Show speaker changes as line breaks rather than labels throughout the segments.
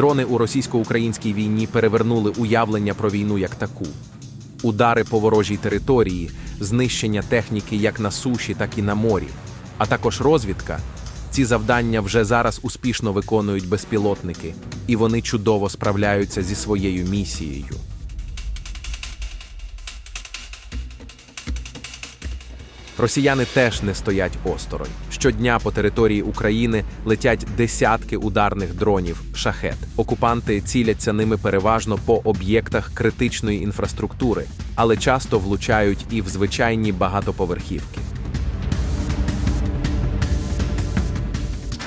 Дрони у російсько-українській війні перевернули уявлення про війну як таку. Удари по ворожій території, знищення техніки як на суші, так і на морі, а також розвідка. Ці завдання вже зараз успішно виконують безпілотники, і вони чудово справляються зі своєю місією. Росіяни теж не стоять осторонь. Щодня по території України летять десятки ударних дронів шахет. Окупанти ціляться ними переважно по об'єктах критичної інфраструктури, але часто влучають і в звичайні багатоповерхівки.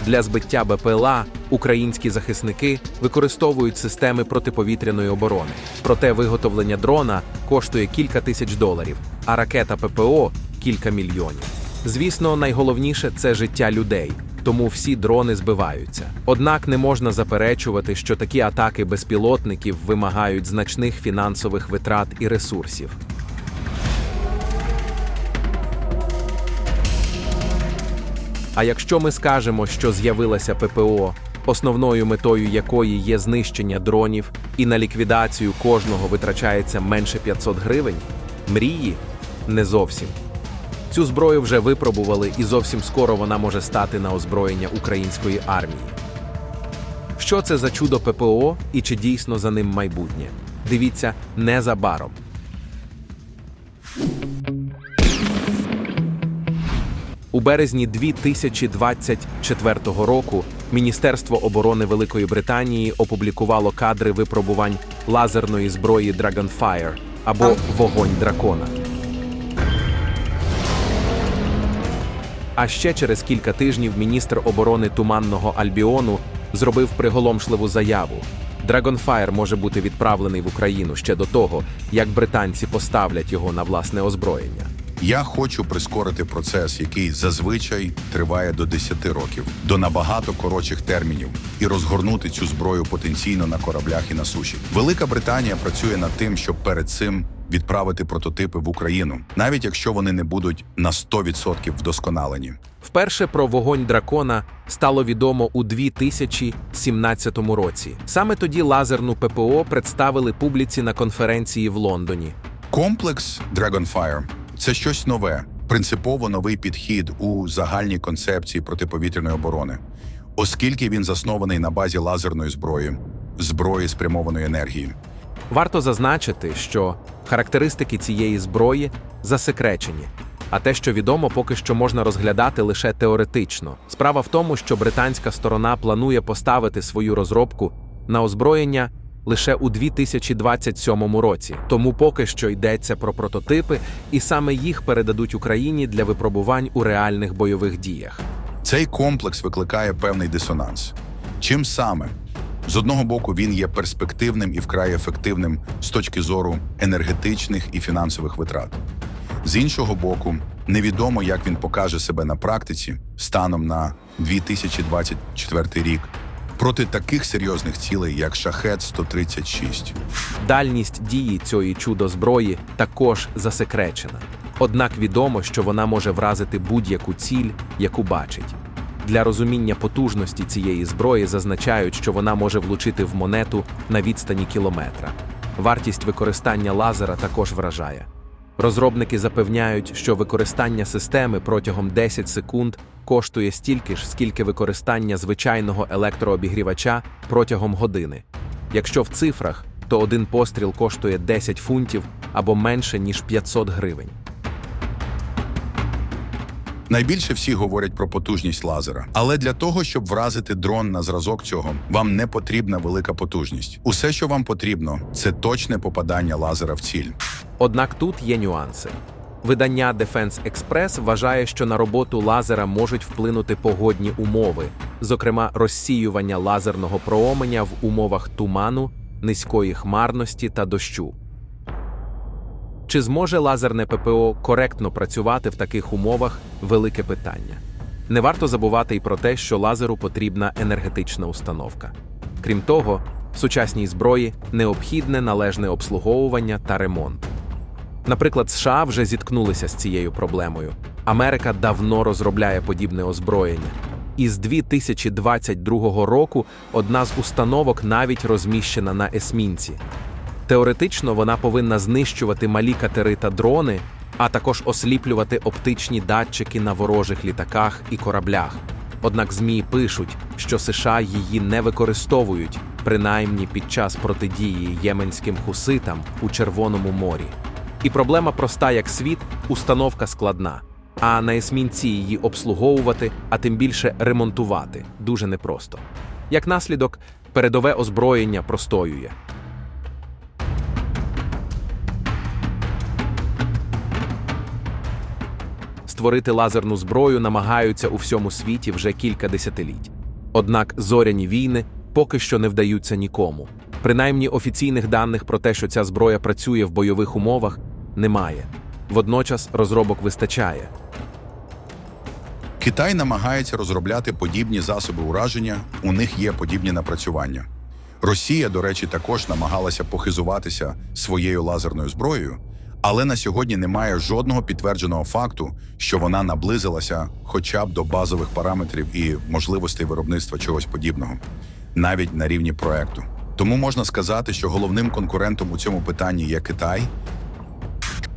Для збиття БПЛА українські захисники використовують системи протиповітряної оборони. Проте виготовлення дрона коштує кілька тисяч доларів, а ракета ППО кілька мільйонів. Звісно, найголовніше це життя людей, тому всі дрони збиваються. Однак не можна заперечувати, що такі атаки безпілотників вимагають значних фінансових витрат і ресурсів. А якщо ми скажемо, що з'явилася ППО, основною метою якої є знищення дронів, і на ліквідацію кожного витрачається менше 500 гривень, мрії не зовсім. Цю зброю вже випробували, і зовсім скоро вона може стати на озброєння української армії. Що це за чудо ППО і чи дійсно за ним майбутнє? Дивіться незабаром. У березні 2024 року Міністерство оборони Великої Британії опублікувало кадри випробувань лазерної зброї Dragonfire або Вогонь дракона. А ще через кілька тижнів міністр оборони Туманного Альбіону зробив приголомшливу заяву. Dragonfire може бути відправлений в Україну ще до того, як британці поставлять його на власне озброєння.
Я хочу прискорити процес, який зазвичай триває до 10 років, до набагато коротших термінів, і розгорнути цю зброю потенційно на кораблях і на суші. Велика Британія працює над тим, щоб перед цим відправити прототипи в Україну, навіть якщо вони не будуть на 100% вдосконалені.
Вперше про вогонь дракона стало відомо у 2017 році. Саме тоді лазерну ППО представили публіці на конференції в Лондоні.
Комплекс Dragonfire – це щось нове, принципово новий підхід у загальній концепції протиповітряної оборони, оскільки він заснований на базі лазерної зброї, зброї спрямованої енергії.
Варто зазначити, що характеристики цієї зброї засекречені, а те, що відомо, поки що можна розглядати лише теоретично. Справа в тому, що британська сторона планує поставити свою розробку на озброєння лише у 2027 році. Тому поки що йдеться про прототипи, і саме їх передадуть Україні для випробувань у реальних бойових діях.
Цей комплекс викликає певний дисонанс. Чим саме? З одного боку, він є перспективним і вкрай ефективним з точки зору енергетичних і фінансових витрат. З іншого боку, невідомо, як він покаже себе на практиці станом на 2024 рік проти таких серйозних цілей, як Шахет 136
Дальність дії цієї чудо-зброї також засекречена. Однак відомо, що вона може вразити будь-яку ціль, яку бачить. Для розуміння потужності цієї зброї зазначають, що вона може влучити в монету на відстані кілометра. Вартість використання лазера також вражає. Розробники запевняють, що використання системи протягом 10 секунд коштує стільки ж, скільки використання звичайного електрообігрівача протягом години. Якщо в цифрах, то один постріл коштує 10 фунтів або менше ніж 500 гривень.
Найбільше всі говорять про потужність лазера, але для того, щоб вразити дрон на зразок цього, вам не потрібна велика потужність. Усе, що вам потрібно, це точне попадання лазера в ціль.
Однак тут є нюанси. Видання Defense Express вважає, що на роботу лазера можуть вплинути погодні умови, зокрема розсіювання лазерного променя в умовах туману, низької хмарності та дощу. Чи зможе лазерне ППО коректно працювати в таких умовах велике питання. Не варто забувати й про те, що лазеру потрібна енергетична установка. Крім того, в сучасній зброї необхідне належне обслуговування та ремонт. Наприклад, США вже зіткнулися з цією проблемою. Америка давно розробляє подібне озброєння. І з 2022 року одна з установок навіть розміщена на есмінці. Теоретично вона повинна знищувати малі катери та дрони, а також осліплювати оптичні датчики на ворожих літаках і кораблях. Однак ЗМІ пишуть, що США її не використовують, принаймні під час протидії єменським хуситам у Червоному морі. І проблема проста як світ, установка складна. А на есмінці її обслуговувати, а тим більше ремонтувати дуже непросто. Як наслідок, передове озброєння простоює. Створити лазерну зброю намагаються у всьому світі вже кілька десятиліть. Однак зоряні війни поки що не вдаються нікому. Принаймні офіційних даних про те, що ця зброя працює в бойових умовах, немає. Водночас розробок вистачає.
Китай намагається розробляти подібні засоби ураження, у них є подібні напрацювання. Росія, до речі, також намагалася похизуватися своєю лазерною зброєю, але на сьогодні немає жодного підтвердженого факту, що вона наблизилася хоча б до базових параметрів і можливостей виробництва чогось подібного, навіть на рівні проекту. Тому можна сказати, що головним конкурентом у цьому питанні є Китай,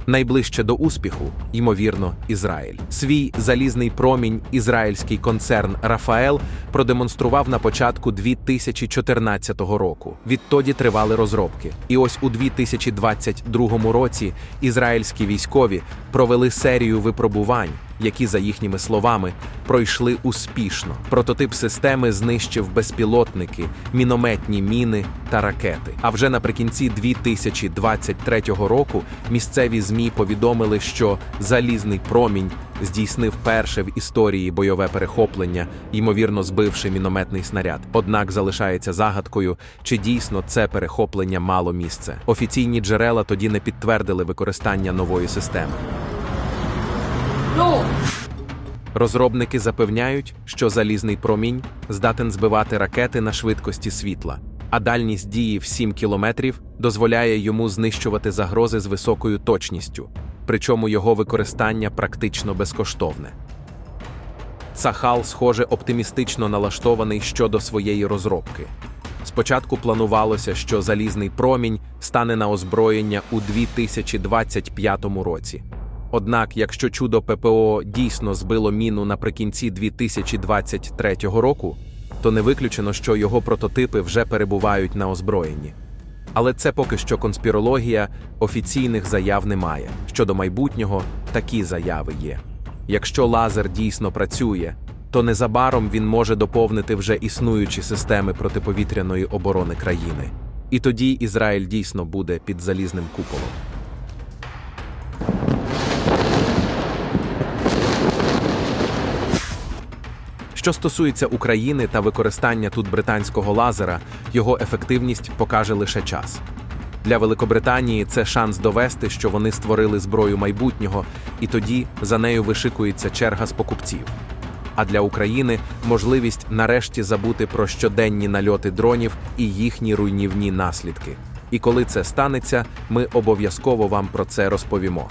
Найближче до успіху, ймовірно, Ізраїль. Свій залізний промінь ізраїльський концерн Рафаел продемонстрував на початку 2014 року. Відтоді тривали розробки. І ось у 2022 році ізраїльські військові провели серію випробувань, які, за їхніми словами, пройшли успішно. Прототип системи знищив безпілотники, мінометні міни та ракети. А вже наприкінці 2023 року місцеві ЗМІ повідомили, що залізний промінь здійснив перше в історії бойове перехоплення, ймовірно збивши мінометний снаряд. Однак залишається загадкою, чи дійсно це перехоплення мало місце. Офіційні джерела тоді не підтвердили використання нової системи. Розробники запевняють, що залізний промінь здатен збивати ракети на швидкості світла, а дальність дії в 7 кілометрів дозволяє йому знищувати загрози з високою точністю, причому його використання практично безкоштовне. Цахал, схоже, оптимістично налаштований щодо своєї розробки. Спочатку планувалося, що залізний промінь стане на озброєння у 2025 році. Однак, якщо чудо ППО дійсно збило міну наприкінці 2023 року, то не виключено, що його прототипи вже перебувають на озброєнні. Але це поки що конспірологія, офіційних заяв немає. Щодо майбутнього, такі заяви є. Якщо лазер дійсно працює, то незабаром він може доповнити вже існуючі системи протиповітряної оборони країни. І тоді Ізраїль дійсно буде під залізним куполом. Що стосується України та використання тут британського лазера, його ефективність покаже лише час. Для Великобританії це шанс довести, що вони створили зброю майбутнього, і тоді за нею вишикується черга з покупців. А для України можливість нарешті забути про щоденні нальоти дронів і їхні руйнівні наслідки. І коли це станеться, ми обов'язково вам про це розповімо.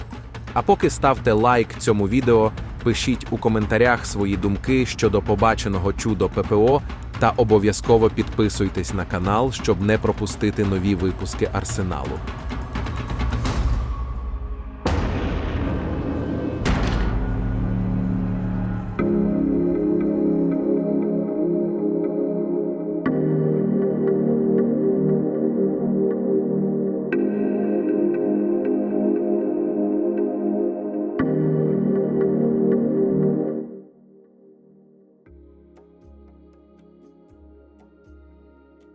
А поки ставте лайк цьому відео, пишіть у коментарях свої думки щодо побаченого чудо ППО та обов'язково підписуйтесь на канал, щоб не пропустити нові випуски арсеналу.